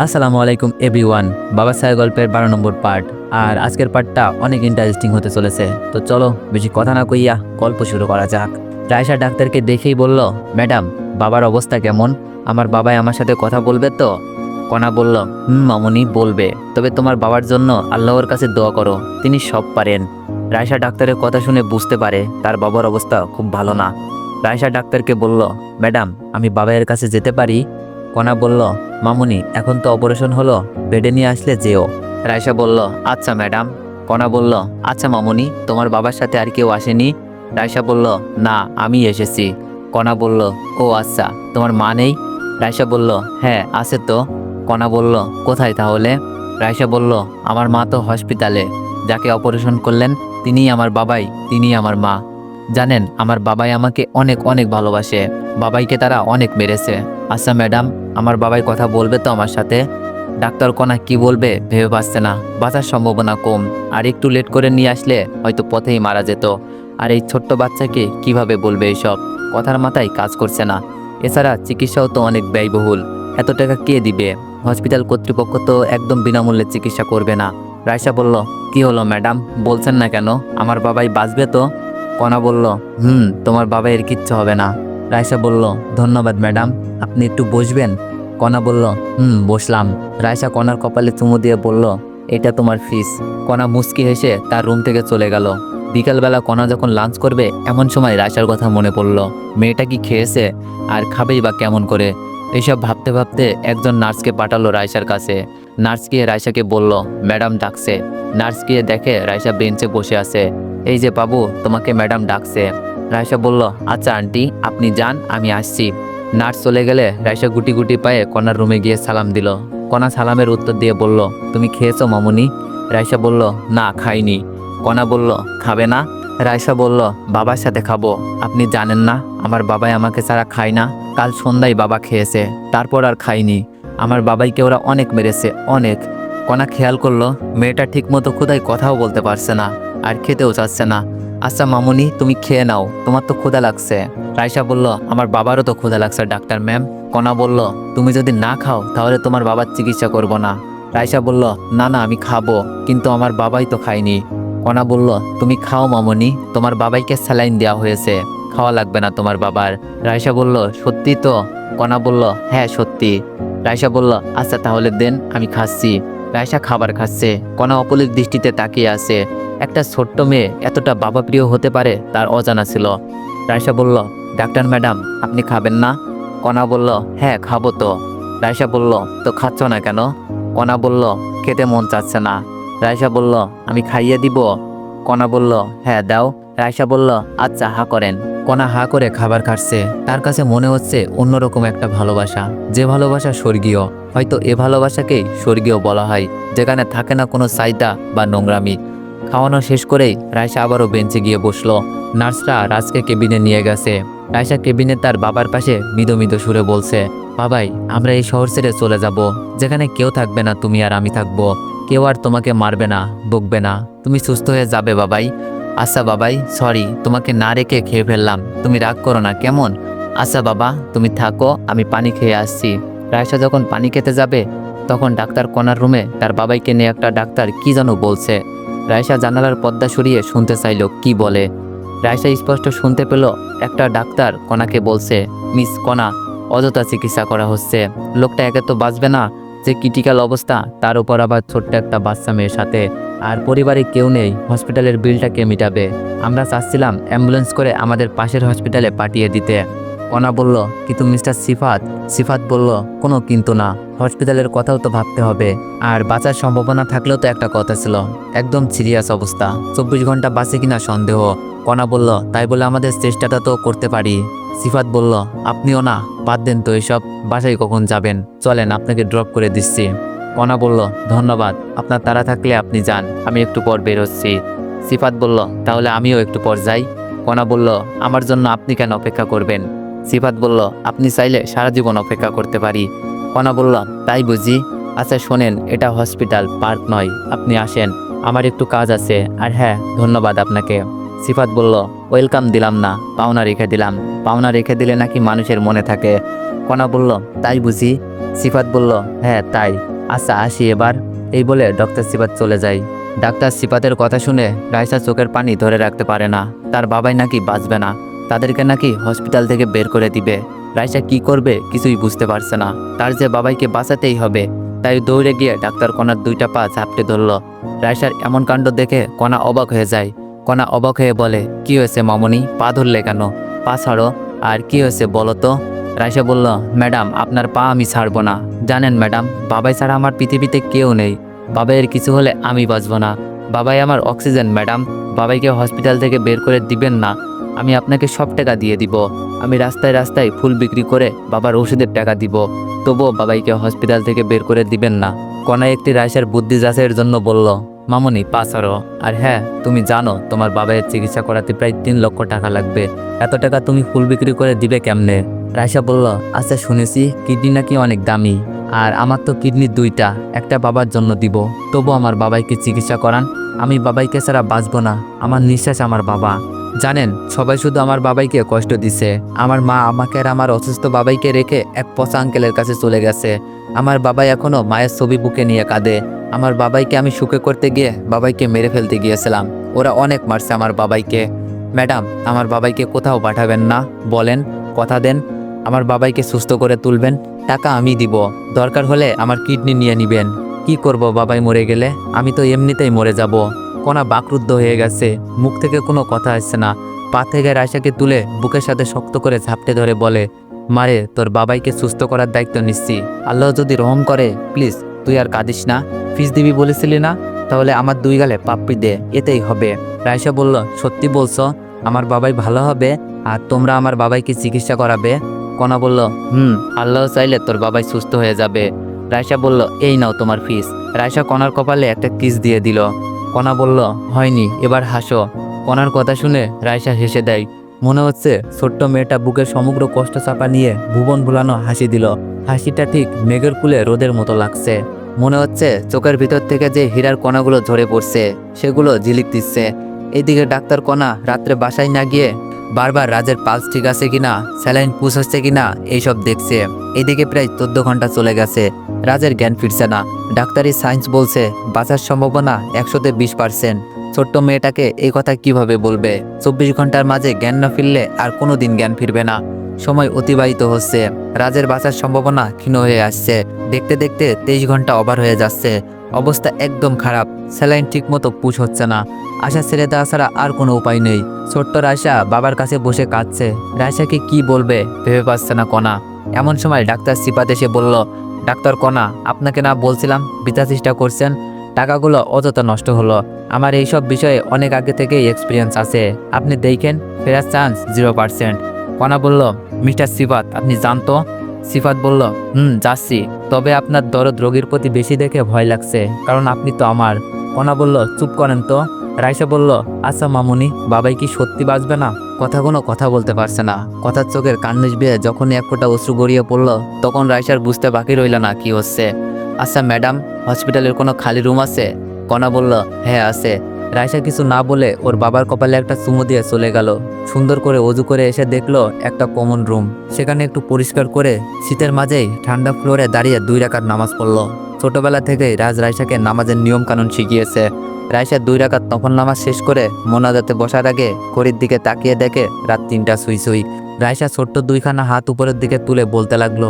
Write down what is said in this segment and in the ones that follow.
আসসালামু আলাইকুম, এভরিওয়ান। বাবা সাহেব গল্পের বারো নম্বর পার্ট। আর আজকের পার্টটা অনেক ইন্টারেস্টিং হতে চলেছে। তো চলো, বেশি কথা না কইয়া গল্প শুরু করা যাক। রায়সা ডাক্তারকে দেখেই বলল, ম্যাডাম, বাবার অবস্থা কেমন? আমার বাবাই আমার সাথে কথা বলবে তো? কণা বলল, হুম, মামনি বলবে। তবে তোমার বাবার জন্য আল্লাহর কাছে দোয়া করো, তিনি সব পারেন। রায়সা ডাক্তারের কথা শুনে বুঝতে পারে তার বাবার অবস্থা খুব ভালো না। রায়সা ডাক্তারকে বলল, ম্যাডাম, আমি বাবাইয়ের কাছে যেতে পারি? কণা বলল, মামুনি, এখন তো অপারেশন হলো, বেডে নিয়ে আসলে যেও। রায়সা বলল আচ্ছা ম্যাডাম। কণা বলল আচ্ছা মামুনি, তোমার বাবার সাথে আর কেউ আসেনি? রায়সা বলল, না, আমি এসেছি। কণা বলল, ও আচ্ছা তোমার মা নেই? রায়সা বলল হ্যাঁ আছে তো। কণা বলল, কোথায় তাহলে? রায়সা বলল, আমার মা তো হসপিটালে। যাকে অপারেশন করলেন, তিনিই আমার বাবাই, তিনিই আমার মা। জানেন, আমার বাবাই আমাকে অনেক অনেক ভালোবাসে। বাবাইকে তারা অনেক মেরেছে। আচ্ছা ম্যাডাম আমার বাবাই কথা বলবে তো আমার সাথে? ডাক্তার কণা কি বলবে ভেবে পাচ্ছে না। বাঁচার সম্ভাবনা কম। আর একটু লেট করে নিয়ে আসলে হয়তো পথেই মারা যেত। আর এই ছোট্ট বাচ্চাকে কীভাবে বলবে এসব? কথার মাথায় কাজ করছে না। এছাড়া চিকিৎসাও তো অনেক ব্যয়বহুল। এত টাকা কে দিবে? হসপিটাল কর্তৃপক্ষ তো একদম বিনামূল্যে চিকিৎসা করবে না। রায়সা বলল, কি হলো, ম্যাডাম? বলছেন না কেন? আমার বাবাই বাঁচবে তো? কণা বলল, হুম, তোমার বাবা এর কিচ্ছু হবে না। রায়সা বলল, ধন্যবাদ, ম্যাডাম। আপনি একটু বসবেন? কণা বলল, হুম, বসলাম। রায়সা কণার কপালে চুমু দিয়ে বলল, এটা তোমার ফিস। কণা মুচকি হেসে তার রুম থেকে চলে গেল। বিকালবেলা কণা যখন লাঞ্চ করবে, এমন সময় রায়সার কথা মনে পড়ল, মেয়েটা কি খেয়েছে? আর খাবেই বা কেমন করে? এইসব ভাবতে ভাবতে একজন নার্সকে পাঠালো রায়সার কাছে। নার্স গিয়ে রায়সাকে বলল, ম্যাডাম ডাকছে। নার্স গিয়ে দেখে রায়সা বেঞ্চে বসে আছে, এই যে বাবু, তোমাকে ম্যাডাম ডাকছে। রায়সা বলল আচ্ছা আন্টি, আপনি যান, আমি আসছি। নার্স চলে গেলে রায়সা গুটি গুটি পায়ে কনার রুমে গিয়ে সালাম দিল। কণা সালামের উত্তর দিয়ে বলল, তুমি খেয়েছো, মামুনি? রায়সা বলল, না, খাইনি। কণা বলল, খাবে না? রায়সা বলল, বাবার সাথে খাব। আপনি জানেন না, আমার বাবাই আমাকে ছাড়া খায় না। কাল সন্ধ্যায় বাবা খেয়েছে, তারপর আর খাইনি। আমার বাবাইকে ওরা অনেক মেরেছে, অনেক। কণা খেয়াল করল, মেয়েটা ঠিকমতো ক্ষুদায় কথাও বলতে পারছে না, আর খেতেও চাচ্ছে না। আচ্ছা মামুনি, তুমি খেয়ে নাও। তোমার তো ক্ষুধা লাগছে। রায়সা বলল, আমার বাবারও তো ক্ষুধা লাগছে, ডাক্তার ম্যাম। কণা বলল, তুমি যদি না খাও, তাহলে তোমার বাবার চিকিৎসা করব না। রায়সা বলল, না না, আমি খাব, কিন্তু আমার বাবাই তো খায়নি। কণা বলল, তুমি খাও মামুনি, তোমার বাবাইকে স্যালাইন দেওয়া হয়েছে, খাওয়া লাগবে না তোমার বাবার। রায়সা বলল, সত্যি তো? কণা বলল হ্যাঁ সত্যি। রায়সা বলল আচ্ছা তাহলে দেন, আমি খাচ্ছি। রায়সা খাবার খাচ্ছে। কণা অপলিক দৃষ্টিতে তাকিয়ে আছে। একটা ছোট্ট মেয়ে এতটা বাবা প্রিয় হতে পারে তার অজানা ছিল। রায়সা বলল, ডাক্তার ম্যাডাম, আপনি খাবেন না? কণা বলল হ্যাঁ খাব তো। রায়সা বলল, তো খাচ্ছ না কেন? কণা বলল, খেতে মন চাচ্ছে না। রায়সা বলল, আমি খাইয়ে দিব। কণা বলল হ্যাঁ দাও। রায়সা বলল আচ্ছা হা করেন। কণা হা করে খাবার খাচ্ছে। তার কাছে মনে হচ্ছে অন্যরকম একটা ভালোবাসা, যে ভালোবাসা স্বর্গীয়। হয়তো এ ভালোবাসাকেই স্বর্গীয় বলা হয়, যেখানে থাকে না কোনো চাইতা বা নোংরামি। খাওয়ানো শেষ করেই রায়সা আবারও বেঞ্চে গিয়ে বসল। নার্সরা রাজকে কেবিনে নিয়ে গেছে। রায়সা কেবিনে তার বাবার পাশে মৃদু মৃদু সুরে বলছে, বাবাই, আমরা এই শহর ছেড়ে চলে যাব। যেখানে কেউ থাকবে না, তুমি আর আমি থাকব। কেউ আর তোমাকে মারবে না, বকবে না। তুমি সুস্থ হয়ে যাবে, বাবাই। আচ্ছা বাবাই, সরি, তোমাকে না রেখে খেয়ে ফেললাম। তুমি রাগ করো না, কেমন? আচ্ছা বাবা, তুমি থাকো, আমি পানি খেয়ে আসছি। রায়সা যখন পানি খেতে যাবে, তখন ডাক্তার কনার রুমে তার বাবাইকে নিয়ে একটা ডাক্তার কি যেন বলছে। রায়সা জানালার পর্দা সরিয়ে শুনতে চাইল, কি বলে? রায়সা স্পষ্ট শুনতে পেল, একটা ডাক্তার কণাকে বলছে, মিস কণা, অযথা চিকিৎসা করা হচ্ছে। লোকটা একে তো বাঁচবে না, যে ক্রিটিক্যাল অবস্থা, তার উপর আবার ছোট্ট একটা বাচ্চা মেয়ের সাথে। আর পরিবারে কেউ নেই, হসপিটালের বিলটা কে মিটাবে। আমরা চাচ্ছিলাম অ্যাম্বুলেন্স করে আমাদের পাশের হসপিটালে পাঠিয়ে দিতে। কণা বলল কিন্তু মিস্টার সিফাত? সিফাত বলল, কোনো কিন্তু না। হসপিটালের কথাও তো ভাবতে হবে। আর বাঁচার সম্ভাবনা থাকলেও তো একটা কথা ছিল। একদম সিরিয়াস অবস্থা। চব্বিশ ঘণ্টা বাঁচে কিনা সন্দেহ। কণা বলল, তাই বলে আমাদের চেষ্টাটা তো করতে পারি। সিফাত বলল, আপনিও না, বাদ দেন তো এসব। বাসায় কখন যাবেন? চলেন, আপনাকে ড্রপ করে দিচ্ছি। কণা বলল, ধন্যবাদ। আপনার তারা থাকলে আপনি যান। আমি একটু পর বের হচ্ছি। সিফাত বলল, তাহলে আমিও একটু পর যাই। কণা বলল, আমার জন্য আপনি কেন অপেক্ষা করবেন? সিফাত বলল, আপনি চাইলে সারা জীবন অপেক্ষা করতে পারি। কণা বলল, তাই বুঝি? আচ্ছা শোনেন, এটা হসপিটাল, পার্ক নয়। আপনি আসেন, আমার একটু কাজ আছে। আর হ্যাঁ ধন্যবাদ আপনাকে। সিফাত বলল, ওয়েলকাম দিলাম না, পাওনা রেখে দিলাম। পাওনা রেখে দিলে নাকি মানুষের মনে থাকে। কণা বলল, তাই বুঝি? সিফাত বলল হ্যাঁ তাই। আচ্ছা আসি এবার। এই বলে ডক্টর সিফাত চলে যায়। ডাক্তার সিফাতের কথা শুনে রাইসা চোখের পানি ধরে রাখতে পারে না। তার বাবাই নাকি বাঁচবে না। তাদেরকে নাকি হসপিটাল থেকে বের করে দিবে। রাইসা কি করবে কিছুই বুঝতে পারছে না। তার যে বাবাইকে বাঁচাতেই হবে, তাই দৌড়ে গিয়ে ডাক্তার কণার দুইটা পা ঝাপটে ধরল। রাইসার এমন কাণ্ড দেখে কণা অবাক হয়ে যায়। কণা অবাক হয়ে বলে, কি হয়েছে মামনি? পা ধরলে কেন? পা ছাড়ো। আর কি হয়েছে বলো তো? রাইসা বলল, ম্যাডাম, আপনার পা আমি ছাড়বো না। জানেন ম্যাডাম, বাবাই ছাড়া আমার পৃথিবীতে কেউ নেই। বাবাইয়ের কিছু হলে আমি বাঁচব না। বাবাই আমার অক্সিজেন, ম্যাডাম। বাবাইকে হসপিটাল থেকে বের করে দিবেন না। আমি আপনাকে সব টাকা দিয়ে দিব। আমি রাস্তায় রাস্তায় ফুল বিক্রি করে বাবার ওষুধের টাকা দিব। তবুও বাবাইকে হসপিটাল থেকে বের করে দিবেন না। কণা একটি রাইসার বুদ্ধি যাচাইয়ের জন্য বলল, মামনি পাসারো আর হ্যাঁ তুমি জানো, তোমার বাবাইয়ের চিকিৎসা করাতে প্রায় তিন লক্ষ টাকা লাগবে। এত টাকা তুমি ফুল বিক্রি করে দিবে কেমনে? রাইসা বলল আচ্ছা শুনেছি, কিডনি নাকি অনেক দামি। আর আমার তো কিডনি দুইটা, একটা বাবার জন্য দিব। তবু আমার বাবাইকে চিকিৎসা করান। আমি বাবাইকে ছাড়া বাঁচবো না। আমার নিঃশ্বাস আমার বাবা। জানেন, সবাই শুধু আমার বাবাইকে কষ্ট দিছে। আমার মা আমাকে আর আমার অসুস্থ বাবাইকে রেখে এক পচা আঙ্কেলের কাছে চলে গেছে। আমার বাবাই এখনও মায়ের ছবি বুকে নিয়ে কাঁদে। আমার বাবাইকে আমি সুখে করতে গিয়ে বাবাইকে মেরে ফেলতে গিয়েছিলাম। ওরা অনেক মারছে আমার বাবাইকে। ম্যাডাম, আমার বাবাইকে কোথাও পাঠাবেন না, বলেন, কথা দেন। আমার বাবাইকে সুস্থ করে তুলবেন, টাকা আমি দিব। দরকার হলে আমার কিডনি নিয়ে নিবেন। কি করব, বাবাই মরে গেলে? আমি তো এমনিতেই মরে যাব। কোনা বাকরুদ্ধ হয়ে গেছে। মুখ থেকে কোনো কথা আসছে না। পা থেকে রায়সাকে তুলে বুকের সাথে শক্ত করে ঝাপটে ধরে বলে, মারে, তোর বাবাইকে সুস্থ করার দায়িত্ব নিচ্ছি। আল্লাহ যদি রহম করে, প্লিজ, তুই আর কাঁদিস না। ফিস দিবি বলেছিলি না? তাহলে আমার দুই গালে পাপ্পি দে, এতেই হবে। রায়সা বলল, সত্যি বলছো, আমার বাবাই ভালো হবে আর তোমরা আমার বাবাইকে চিকিৎসা করাবে? কণা বলল, হুম, আল্লাহ চাইলে তোর বাবাই সুস্থ হয়ে যাবে। রায়সা বলল, এই নাও তোমার ফিস। রায়সা কণার কপালে একটা কিস দিয়ে দিল। কণা বলল, হয়নি, এবার হাসো। কণার কথা শুনে রায়সা হেসে দেয়। মনে হচ্ছে ছোট্ট মেয়েটা বুকের সমগ্র কষ্ট চাপা নিয়ে ভুবন ভুলানো হাসি দিল। হাসিটা ঠিক মেঘের কুলে রোদের মতো লাগছে। মনে হচ্ছে চোখের ভিতর থেকে যে হীরার কণাগুলো ঝরে পড়ছে, সেগুলো ঝিলিক দিচ্ছে। এদিকে ডাক্তার কণা রাত্রে বাসায় না গিয়ে বারবার রাজের পালস ঠিক আছে কিনা, স্যালাইন পুষ হচ্ছে কিনা, এইসব দেখছে। এদিকে প্রায় চোদ্দ ঘণ্টা চলে গেছে, রাজের জ্ঞান ফিরছে না। ডাক্তারি সায়েন্স বলছে, বাঁচার সম্ভাবনা একশোতে বিশ পার্সেন্ট। ছোট্ট মেয়েটাকে এই কথা কীভাবে বলবে? চব্বিশ ঘণ্টার মাঝে জ্ঞান না ফিরলে আর কোনো দিন জ্ঞান ফিরবে না। সময় অতিবাহিত হচ্ছে। রাজের বাঁচার সম্ভাবনা ক্ষীণ হয়ে আসছে। দেখতে দেখতে তেইশ ঘণ্টা ওভার হয়ে যাচ্ছে। অবস্থা একদম খারাপ। স্যালাইন ঠিকমতো পুষ হচ্ছে না। আশা ছেড়ে দেওয়া ছাড়া আর কোনো উপায় নেই। ছোট্ট রায়সা বাবার কাছে বসে কাঁদছে। রায়সাকে কি বলবে ভেবে পাচ্ছে না কণা এমন সময় ডাক্তার সিপাত এসে বলল, ডাক্তার কণা আপনাকে না বলছিলাম বিচার চেষ্টা করছেন? টাকাগুলো অযথা নষ্ট হলো। আমার এইসব বিষয়ে অনেক আগে থেকেই এক্সপিরিয়েন্স আছে। আপনি দেখেন, ফেরার চান্স জিরো পার্সেন্ট কণা বলল, মিস্টার সিফাত আপনি জানতো? সিফাত বলল, হুম, যাচ্ছি। তবে আপনার দরদ রোগীর প্রতি বেশি দেখে ভয় লাগছে, কারণ আপনি তো আমার। কণা বলল, চুপ করেন তো। রাইসা বলল আচ্ছা মামুনি, বাবাই কি সত্যি বাঁচবে না? কথা কোনো কথা বলতে পারছে না। কথার চোখের কান্নিস বেয়ে যখনই এক ফোঁটা অশ্রু গড়িয়ে পড়ল, তখন রাইসার বুঝতে বাকি রইল না কি হচ্ছে। আচ্ছা ম্যাডাম, হসপিটালের কোনো খালি রুম আছে? কণা বলল হ্যাঁ আছে। রাইসা কিছু না বলে ওর বাবার কপালে একটা চুমু দিয়ে চলে গেল। সুন্দর করে অজু করে এসে দেখল একটা কমন রুম। সেখানে একটু পরিষ্কার করে শীতের মাঝেই ঠান্ডা ফ্লোরে দাঁড়িয়ে দুই রাকাত নামাজ পড়ল। ছোটবেলা থেকেই রাজ রাইসাকে নামাজের নিয়ম কানুন শিখিয়েছে। রাইসা দুই রাকাত তখন নামাজ শেষ করে মোনাজাতে বসার আগে ঘড়ির দিকে তাকিয়ে দেখে রাত তিনটা সুই সুই। রাইসা ছোট্ট দুইখানা হাত উপরের দিকে তুলে বলতে লাগল,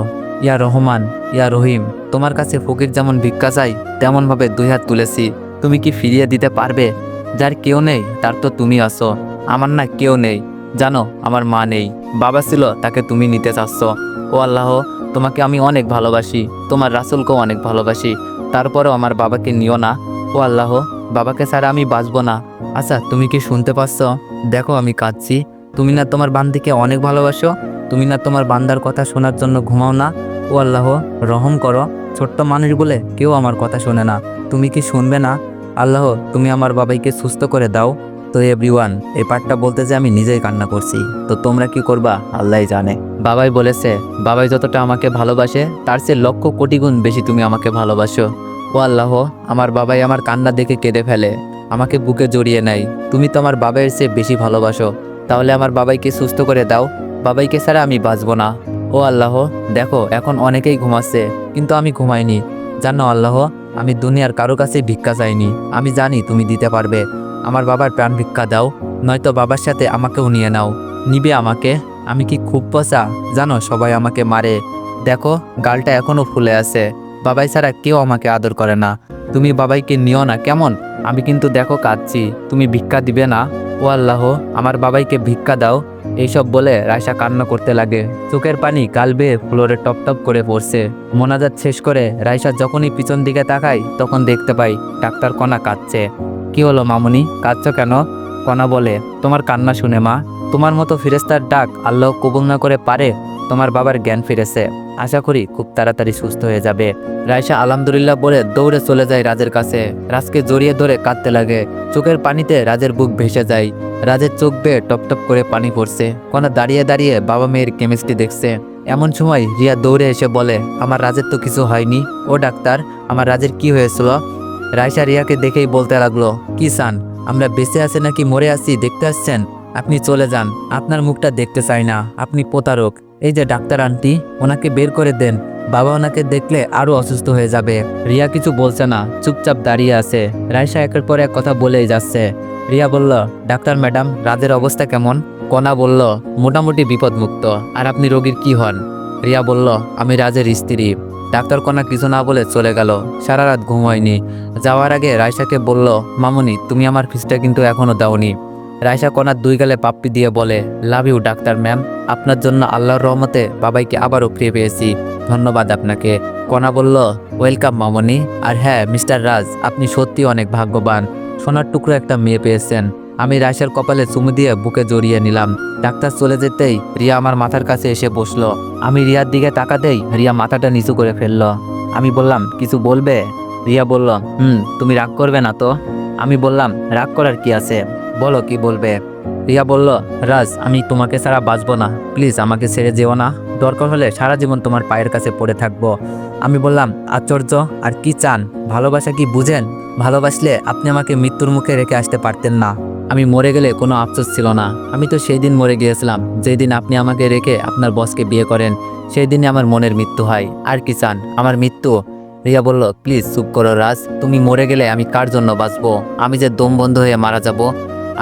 ইয়া রহমান, ইয়া রহিম, তোমার কাছে ফকির যেমন ভিক্ষা চাই, তেমনভাবে দুই হাত তুলেছি। তুমি কি ফিরিয়ে দিতে পারবে? যার কেউ নেই, তার তো তুমি আসো আমার না কেউ নেই। জানো, আমার মা নেই। বাবা ছিল, তাকে তুমি নিতে চাচ্ছ। ও আল্লাহ, তোমাকে আমি অনেক ভালোবাসি। তোমার রাসুলকেও অনেক ভালোবাসি। তারপরেও আমার বাবাকে নিও না। ও আল্লাহ, বাবাকে ছাড়া আমি বাঁচবো না। আচ্ছা তুমি কি শুনতে পাচ্ছ? দেখো, আমি কাঁদছি। তুমি না তোমার বান্দিকে অনেক ভালোবাসো? তুমি না তোমার বান্দার কথা শোনার জন্য ঘুমাও না? ও আল্লাহ, রহম করো। ছোট্ট মানুষ বলে কেউ আমার কথা শোনে না। তুমি কি শুনবে না? আল্লাহ, তুমি আমার বাবাইকে সুস্থ করে দাও। তো এভরিওয়ান এই পার্টটা বলতে যে আমি নিজেই কান্না করছি। তো তোমরা কি করবা? আল্লাহ জানে। বাবাই বলেছে, বাবাই যতটা আমাকে ভালোবাসে, তার চেয়ে লক্ষ কোটি গুণ বেশি তুমি আমাকে ভালোবাসো। ও আল্লাহ, আমার বাবাই আমার কান্না দেখে কেঁদে ফেলে। আমাকে বুকে জড়িয়ে নেয়। তুমি তো আমার বাবাইয়ের চেয়ে বেশি ভালোবাসো। তাহলে আমার বাবাইকে সুস্থ করে দাও। বাবাইকে ছাড়া আমি বাঁচবো না। ও আল্লাহ, দেখো, এখন অনেকেই ঘুমাচ্ছে, কিন্তু আমি ঘুমাইনি। জানো আল্লাহ আমি দুনিয়ার কারও কাছে ভিক্ষা চাইনি। আমি জানি তুমি দিতে পারবে। আমার বাবার প্রাণ ভিক্ষা দাও, নয়তো বাবার সাথে আমাকেও নিয়ে নাও। নিবে আমাকে? আমি কি খুব পচা? জানো, সবাই আমাকে মারে। দেখো, গালটা এখনও ফুলে আছে। বাবাই ছাড়া কেউ আমাকে আদর করে না। তুমি বাবাইকে নিও না, কেমন? আমি কিন্তু দেখো কাঁদছি। তুমি ভিক্ষা দিবে না? ও আল্লাহ, আমার বাবাইকে ভিক্ষা দাও। এইসব বলে রায়সা কান্না করতে লাগে। চোখের পানি কাল বেয়ে ফ্লোরে টপ টপ করে পড়ছে। মোনাজাত শেষ করে রায়সা যখনই পিছন দিকে তাকায়, তখন দেখতে পাই ডাক্তার কণা কাঁদছে। কি হলো মামুনি? কাঁদছ কেন? কণা বলে, তোমার কান্না শুনে মা। তোমার মতো ফিরেস্তার ডাক আল্লাহ কবুল না করে পারে। তোমার বাবার জ্ঞান ফিরেছে। আশা করি খুব তাড়াতাড়ি সুস্থ হয়ে যাবে। রায়সা আলহামদুলিল্লাহ বলে দৌড়ে চলে যায় রাজের কাছে। রাজকে জড়িয়ে ধরে কাঁদতে লাগে। চোখের পানিতে রাজের বুক ভেসে যায়। রাজের চোখ বেয়ে টপ টপ করে পানি পড়ছে। কণা দাঁড়িয়ে দাঁড়িয়ে বাবা মেয়ের কেমিস্ট্রি দেখছে। এমন সময় রিয়া দৌড়ে এসে বলে, আমার রাজের তো কিছু হয়নি। ও ডাক্তার, আমার রাজের কি হয়েছিল? রায়সা রিয়াকে দেখেই বলতে লাগল, কি সান, আমরা বেঁচে আছে নাকি মরে আছি, দেখতে আসছেন? আপনি চলে যান। আপনার মুখটা দেখতে চাই না। আপনি প্রতারক। এই যে ডাক্তার আন্টি, ওনাকে বের করে দেন। বাবা ওনাকে দেখলে আরও অসুস্থ হয়ে যাবে। রিয়া কিছু বলছে না, চুপচাপ দাঁড়িয়ে আছে। রায়সা একের পর এক কথা বলেই যাচ্ছে। রিয়া বলল, ডাক্তার ম্যাডাম, রাজের অবস্থা কেমন? কণা বলল, মোটামুটি বিপদমুক্ত। আর আপনি রোগীর কি হন? রিয়া বলল, আমি রাজের স্ত্রী। ডাক্তার কণা কিছু না বলে চলে গেল। সারা রাত ঘুম হয়নি। যাওয়ার আগে রায়সাকে বলল, মামুনি, তুমি আমার ফিসটা কিন্তু এখনও দাওনি। রায়সা কণার দুই গালে পাপ্পি দিয়ে বলে লাভ ইউ ডাক্তার ম্যাম। আপনার জন্য আল্লাহর রহমতে বাবাইকে আবারও ফিরে পেয়েছি। ধন্যবাদ আপনাকে। কণা বলল ওয়েলকাম মামনি। আর হ্যাঁ মিস্টার রাজ, আপনি সত্যি অনেক ভাগ্যবান। সোনার টুকরো একটা মেয়ে পেয়েছেন। আমি রায়সার কপালে চুমু দিয়ে বুকে জড়িয়ে নিলাম। ডাক্তার চলে যেতেই রিয়া আমার মাথার কাছে এসে বসল। আমি রিয়ার দিকে তাকাতেই রিয়া মাথাটা নিচু করে ফেলল। আমি বললাম, কিছু বলবে? রিয়া বলল, হুম, তুমি রাগ করবে না তো? আমি বললাম, রাগ করার কি আছে? বলো কি বলবে? রিয়া বলল, রাজ, আমি তোমাকে ছাড়া বাঁচবো না। প্লিজ, আমাকে ছেড়ে যেও না। দরকার হলে সারা জীবন তোমার পায়ের কাছে পড়ে থাকব। আমি বললাম, আশ্চর্য, আর কি চান? ভালোবাসা কি বুঝেন? ভালোবাসলে আপনি আমাকে মৃত্যুর মুখে রেখে আসতে পারতেন না। আমি মরে গেলে কোনো আফসোস ছিল না। আমি তো সেই দিন মরে গিয়েছিলাম। যেই দিন আপনি আমাকে রেখে আপনার বসকে বিয়ে করেন সেই দিনে আমার মনের মৃত্যু হয়। আর কি চান? আমার মৃত্যু? রিয়া বলল, প্লিজ, চুপ করো রাজ। তুমি মরে গেলে আমি কার জন্য বাঁচবো? আমি যে দম বন্ধ হয়ে মারা যাব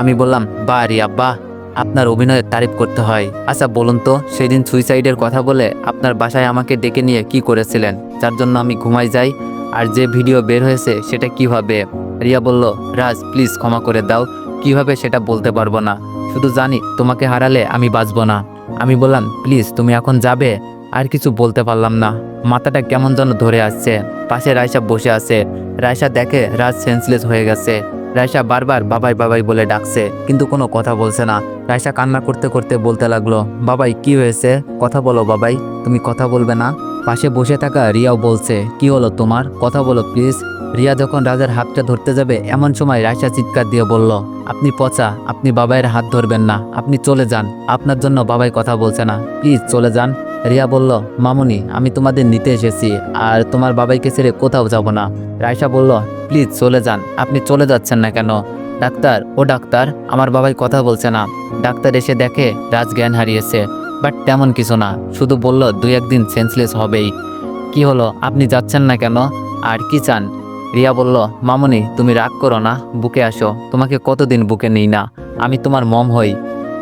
আমি বললাম বা রিয়া বাহ আপনার অভিনয়ের তারিফ করতে হয়। আচ্ছা বলুন তো, সেদিন সুইসাইডের কথা বলে আপনার বাসায় আমাকে ডেকে নিয়ে কি করেছিলেন? যার জন্য আমি ঘুমাই যাই, আর যে ভিডিও বের হয়েছে সেটা কীভাবে? রিয়া বলল, রাজ, প্লিজ ক্ষমা করে দাও, কীভাবে সেটা বলতে পারব না। শুধু জানি, তোমাকে হারালে আমি বাঁচবো না। আমি বললাম, প্লিজ, তুমি এখন যাবে? আর কিছু বলতে পারলাম না। মাথাটা কেমন যেন ধরে আসছে। পাশে রায়সা বসে আছে। রায়সা দেখে রাজ সেন্সলেস হয়ে গেছে। রায়সা বারবার বাবাই বাবাই বলে ডাকছে, কিন্তু কোনো কথা বলছে না। রায়সা কান্না করতে করতে বলতে লাগল, বাবাই, কি হয়েছে? কথা বলো বাবাই, তুমি কথা বলবে না? পাশে বসে থাকা রিয়াও বলছে, কি হলো তোমার? কথা বলো প্লিজ রিয়া যখন রাজার হাতটা ধরতে যাবে, এমন সময় রায়সা চিৎকার দিয়ে বলল, আপনি পচা, আপনি বাবাইয়ের হাত ধরবেন না, আপনি চলে যান। আপনার জন্য বাবাই কথা বলছে না। প্লিজ চলে যান। রিয়া বলল, মামুনি, আমি তোমাদের নিতে এসেছি, আর তোমার বাবাইকে ছেড়ে কোথাও যাব না। রায়সা বলল, প্লিজ চলে যান, আপনি চলে যাচ্ছেন না কেন? ডাক্তার, ও ডাক্তার, আমার বাবাই কথা বলছে না। ডাক্তার এসে দেখে রাজ জ্ঞান হারিয়েছে, বাট তেমন কিছু না, শুধু বলল, দুই একদিন সেন্সলেস হবেই। কি হলো, আপনি যাচ্ছেন না কেন? আর কি চান? রিয়া বলল, মামনি, তুমি রাগ করো না, বুকে আসো, তোমাকে কতদিন বুকে নিই না, আমি তোমার মম হই।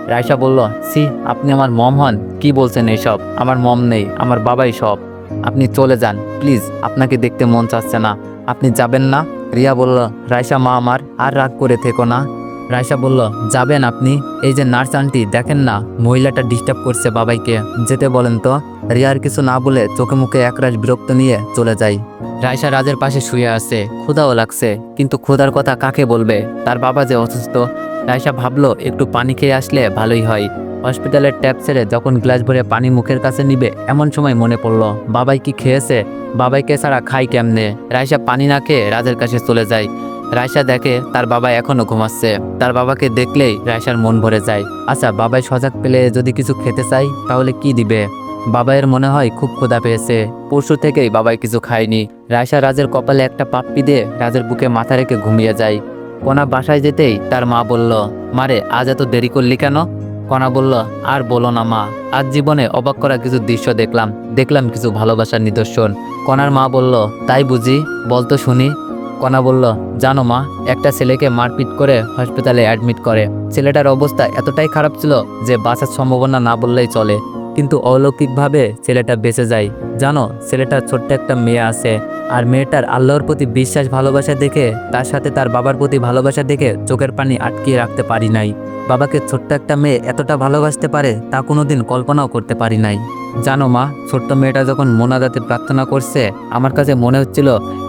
রায়সা বলল সি আপনি আমার মম হন। কি বলছেন এইসব? আমার মম নেই, আমার বাবাই সব। আপনি চলে যান, প্লিজ, আপনাকে দেখতে মন চাচ্ছে না। আপনি যাবেন না? রিয়া বলল রায়সা মা আমার, আর রাগ করে থেকো না। রায়সা বলল, যাবেন আপনি? এই যে নার্স আন্টি, দেখেন না, মহিলাটা ডিস্টার্ব করছে বাবাইকে। যেতে বলেন তো? রিয়ার কিছু না বলে চোখে মুখে একরাশ বিরক্ত নিয়ে চলে যায়। রায়সা রাজের পাশে শুয়ে আছে, ক্ষুধাও লাগছে, কিন্তু ক্ষুধার কথা কাকে বলবে? তার বাবা যে অসুস্থ রায়সা ভাবলো একটু পানি খেয়ে আসলে ভালোই হয়। হসপিটালের ট্যাপ ছেড়ে যখন গ্লাস ভরে পানি মুখের কাছে নিবে, এমন সময় মনে পড়ল, বাবাই কি খেয়েছে? বাবাইকে ছাড়া খাই কেমনে? রায়সা পানি না খেয়ে রাজের কাছে চলে যায়। রায়সা দেখে তার বাবা এখনও ঘুমাচ্ছে। তার বাবাকে দেখলেই রায়সার মন ভরে যায়। আচ্ছা বাবাই সজাগ পেলে যদি কিছু খেতে চাই, তাহলে কি দিবে? বাবাইয়ের মনে হয় খুব ক্ষুধা পেয়েছে। পরশু থেকেই বাবাই কিছু খায়নি। রায়সা রাজের কপালে একটা পাপ্পি দিয়ে রাজের বুকে মাথা রেখে ঘুমিয়ে যায়। কোনা বাসায় যেতেই তার মা বলল, মারে, আজ এত দেরি করলি কেন? কণা বলল, আর বলো না মা, আজ জীবনে অবাক করা কিছু দৃশ্য দেখলাম দেখলাম কিছু ভালোবাসার নিদর্শন। কণার মা বলল, তাই বুঝি বলতো শুনি। কণা বলল, জানো মা, একটা ছেলেকে মারপিট করে হসপিটালে অ্যাডমিট করে। ছেলেটার অবস্থা এতটাই খারাপ ছিল যে বাঁচার সম্ভাবনা না বললেই চলে। কিন্তু অলৌকিকভাবে ছেলেটা বেঁচে যায়। জানো, ছেলেটার ছোট্ট একটা মেয়ে আছে, আর মেয়েটার আল্লাহর প্রতি বিশ্বাস, ভালোবাসা দেখে তার সাথে তার বাবার প্রতি ভালোবাসা দেখে চোখের পানি আটকিয়ে রাখতে পারি নাই। বাবাকে ছোট্ট একটা মেয়ে এতটা ভালোবাসতে পারে তা কোনোদিন কল্পনাও করতে পারি নাই। জানো মা, ছোট্ট মেয়েটা যখন মোনাজাতে প্রার্থনা করছে, আমার কাছে মনে হচ্ছিল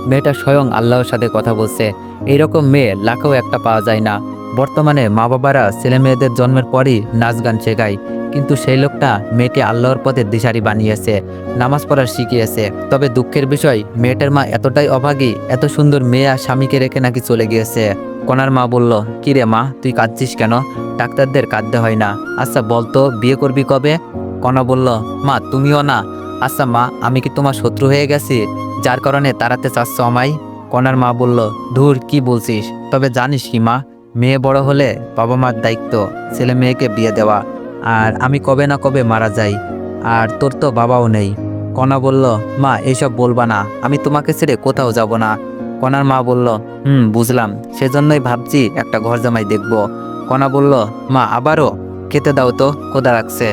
মেয়েটা স্বয়ং আল্লাহর সাথে কথা বলছে। এইরকম মেয়ে লাখেও একটা পাওয়া যায় না। বর্তমানে মা বাবারা ছেলে মেয়েদের জন্মের পরই নাচ গান শেখায়। কিন্তু সেই লোকটা মেয়েকে আল্লাহর পথে দিশারি বানিয়েছে, নামাজ পড়া শিখিয়েছে। তবে দুঃখের বিষয়, মেয়েটার মা এতটাই অভাগী, এত সুন্দর মেয়ে আর স্বামীকে রেখে নাকি চলে গিয়েছে। কনার মা বলল, কি রে মা, তুই কাঁদছিস কেন? ডাক্তারদের কাঁদতে হয় না। আচ্ছা বলতো বিয়ে করবি কবে? কণা বলল, মা, তুমিও না। আচ্ছা মা, আমি কি তোমার শত্রু হয়ে গেছি? যার কারণে তাড়াতে চাচ্ছ আমায়? কনার মা বলল, ধুর, কি বলছিস? তবে জানিস কি মা, মেয়ে বড় হলে বাবা মার দায়িত্ব, ছেলে মেয়েকে বিয়ে দেওয়া। আর আমি কবে না কবে মারা যাই, আর তোর তো বাবাও নেই। কণা বলল, মা এইসব বলবা না, আমি তোমাকে ছেড়ে কোথাও যাব না। কণার মা বলল, হুম, বুঝলাম, সেজন্যই ভাবছি একটা ঘর জামাই দেখব। কণা বলল, মা, আবারও? খেতে দাও তো কোদা রাখছে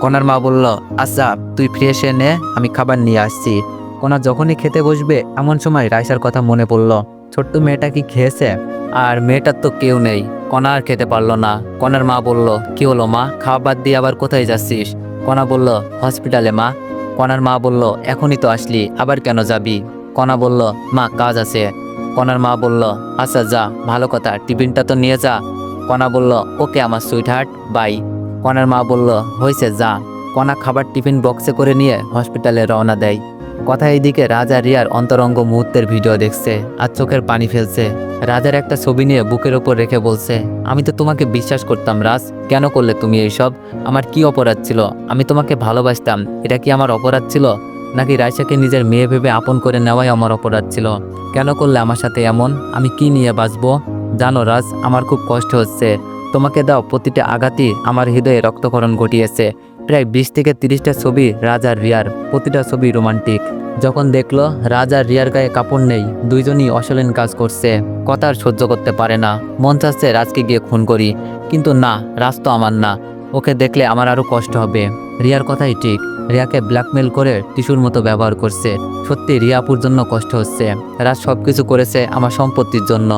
কণার মা বলল আচ্ছা তুই ফ্রেশ এনে আমি খাবার নিয়ে আসছি। কণা যখনই খেতে বসবে, এমন সময় রাইসার কথা মনে পড়ল। ছোট্ট মেয়েটা কি খেয়েছে? আর মেয়েটার তো কেউ নেই। কণা আর খেতে পারল না। কণার মা বলল, কি হলো মা? খাওয়া বাদ দিয়ে আবার কোথায় যাচ্ছিস? কণা বলল, হসপিটালে মা। কণার মা বলল, এখনই তো আসলি, আবার কেন যাবি? কণা বলল, মা, কাজ আছে। কণার মা বলল আচ্ছা যা, ভালো কথা, টিফিনটা তো নিয়ে যা। কণা বলল, ওকে আমার সুইট হার্ট বাই। কণার মা বলল, হয়েছে, যা। কণা খাবার টিফিন বক্সে করে নিয়ে হসপিটালে রওনা দেয়। কথা এইদিকে রাজা রিয়ার অন্তরঙ্গ মুহূর্তের ভিডিও দেখছে আর চোখের পানি ফেলছে। রাজার একটা ছবি নিয়ে বুকের ওপর রেখে বলছে, আমি তো তোমাকে বিশ্বাস করতাম, রাজ। কেন করলে তুমি এইসব? আমার কি অপরাধ ছিল? আমি তোমাকে ভালোবাসতাম। এটা কি আমার অপরাধ ছিল? নাকি রাইসাকে নিজের মেয়ে ভেবে আপন করে নেওয়াই আমার অপরাধ ছিল? কেন করলে আমার সাথে এমন? আমি কি নিয়ে বাঁচবো? জানো, রাজ, আমার খুব কষ্ট হচ্ছে। তোমাকে দাও, প্রতিটা আঘাতই আমার হৃদয়ে রক্তকরণ ঘটিয়েছে। প্রায় বিশ থেকে তিরিশটা ছবি রাজার রিয়ার, প্রতিটা ছবি রোমান্টিক। যখন দেখল রাজার রিয়ার গায়ে কাপড় নেই, দুইজনই অশালীন কাজ করছে কথা আর সহ্য করতে পারে না। মন চাচ্ছে রাজকে গিয়ে খুন করি, কিন্তু না, রাজ তো আমার না, ওকে দেখলে আমার আরও কষ্ট হবে। রিয়ার কথাই ঠিক, রিয়াকে ব্ল্যাকমেল করে টিস্যুর মতো ব্যবহার করছে। সত্যি রিয়াপুর জন্য কষ্ট হচ্ছে। রাজ সব কিছু করেছে আমার সম্পত্তির জন্য।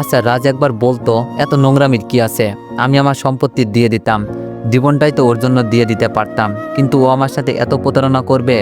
আচ্ছা রাজ একবার বলতো, এত নোংরামির কি আছে? আমি আমার সম্পত্তি দিয়ে দিতাম। জীবনটাই তো ওর জন্য দিয়ে দিতে পারতাম। কিন্তু ও আমার সাথে এত প্রতারণা করবে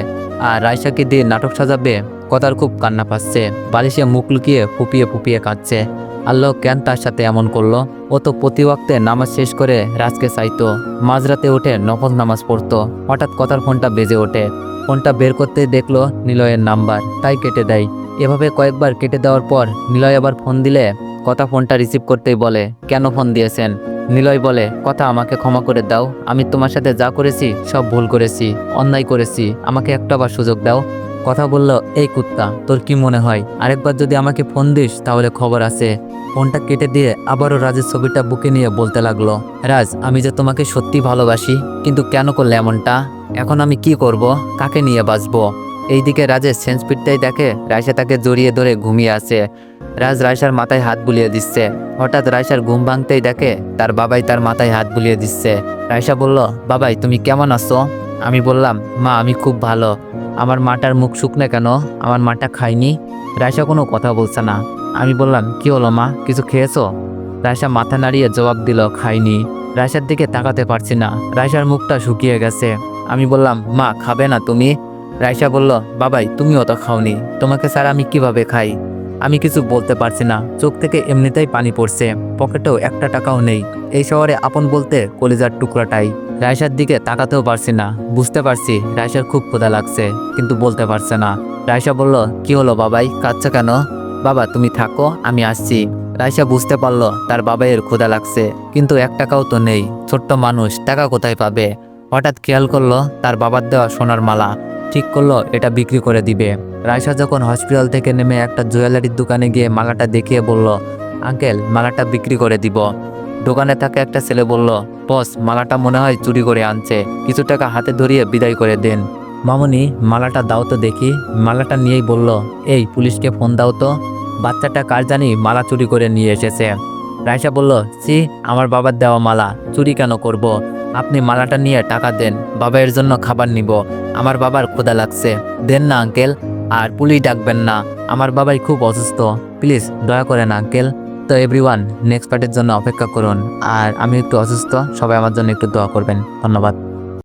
আর রায়সাকে দিয়ে নাটক সাজাবে, কথার খুব কান্না পাচ্ছে। বালিশে মুখ লুকিয়ে ফুপিয়ে ফুপিয়ে কাঁদছে। আল্লাহ কেন তার সাথে এমন করল? ও তো প্রতি ওয়াক্তে নামাজ শেষ করে রাজকে চাইতো। মাঝরাতে উঠে নফল নামাজ পড়তো। হঠাৎ কথার ফোনটা বেজে ওঠে। ফোনটা বের করতে দেখল নিলয়ের নাম্বার, তাই কেটে দেয়। এভাবে কয়েকবার কেটে দেওয়ার পর নিলয় আবার ফোন দিলে, কথা ফোনটা রিসিভ করতেই বলে, কেন ফোন দিয়েছেন? নিলয় বলে, কথা আমাকে ক্ষমা করে দাও। আমি তোমার সাথে যা করেছি, সব ভুল করেছি, অন্যায় করেছি। আমাকে একটা আবার সুযোগ দাও। কথা বলল, এই কুত্তা, তোর কি মনে হয়? আরেকবার যদি আমাকে ফোন দিস, তাহলে খবর আছে। ফোনটা কেটে দিয়ে আবারও রাজের ছবিটা বুকে নিয়ে বলতে লাগল, রাজ, আমি যে তোমাকে সত্যি ভালোবাসি, কিন্তু কেন করলে এমনটা? এখন আমি কি করব? কাকে নিয়ে বাঁচবো? এইদিকে রাজের সেন্স ফিরতেই দেখে রাইসা তাকে জড়িয়ে ধরে ঘুমিয়ে আছে। রাজ রায়সার মাথায় হাত বুলিয়ে দিচ্ছে। হঠাৎ রায়সার ঘুম ভাঙতেই দেখে তার বাবাই তার মাথায় হাত বুলিয়ে দিচ্ছে। রায়সা বলল, বাবাই, তুমি কেমন আছো? আমি বললাম, মা, আমি খুব ভালো। আমার মাটার মুখ শুকনে কেন? আমার মাটা খায়নি? রায়সা কোনো কথা বলছে না। আমি বললাম, কি হলো মা? কিছু খেয়েছো? রাইসা মাথা নাড়িয়ে জবাব দিল, খাইনি। রায়সার দিকে তাকাতে পারছি না। রায়সার মুখটা শুকিয়ে গেছে। আমি বললাম, মা, খাবে না তুমি? রায়সা বলল, বাবাই, তুমিও তো খাওনি। তোমাকে স্যার আমি কীভাবে খাই? আমি কিছু বলতে পারছি না। চোখ থেকে এমনিতেই পানি পড়ছে। পকেটেও একটা টাকাও নেই। এই শহরে আপন বলতে কলিজার টুকরাটাই। রাইসার দিকে তাকাতেও পারছি না। বুঝতে পারছি রাইসার খুব ক্ষুধা লাগছে, কিন্তু বলতে পারছে না। রাইসা বলল, কি হলো বাবাই? কাঁদছো কেন? বাবা, তুমি থাকো, আমি আসছি। রাইসা বুঝতে পারল তার বাবাইয়ের ক্ষুধা লাগছে, কিন্তু এক টাকাও তো নেই। ছোট্ট মানুষ, টাকা কোথায় পাবে? হঠাৎ খেয়াল করল তার বাবার দেওয়া সোনার মালা। ঠিক করল, এটা বিক্রি করে দিবে। রাইসা যখন হসপিটাল থেকে নেমে একটা জুয়েলারির দোকানে গিয়ে মালাটা দেখিয়ে বলল, আঙ্কেল, মালাটা বিক্রি করে দিব। দোকানে থাকা একটা ছেলে বলল, বস, মালাটা মনে হয় চুরি করে আনছে, কিছু টাকা হাতে ধরিয়ে বিদায় করে দেন। মামনি মালাটা দাও তো দেখি, মালাটা নিয়েই বলল, এই পুলিশকে ফোন দাও তো, বাচ্চাটা কার জানি মালা চুরি করে নিয়ে এসেছে। রাইসা বলল সি আমার বাবার দেওয়া মালা, চুরি কেন করব। আপনি মালাটা নিয়ে টাকা দেন বাবার জন্য খাবার নিব, আমার বাবার ক্ষুধা লাগছে। দেন না, আঙ্কেল আর পুলিশ ডাকবেন না। আমার বাবাই খুব অসুস্থ। প্লিজ দয়া করেন আঙ্কেল। তো এভরিওয়ান, নেক্সট পার্টের জন্য অপেক্ষা করুন। আর আমি একটু অসুস্থ, সবাই আমার জন্য একটু দোয়া করবেন। ধন্যবাদ।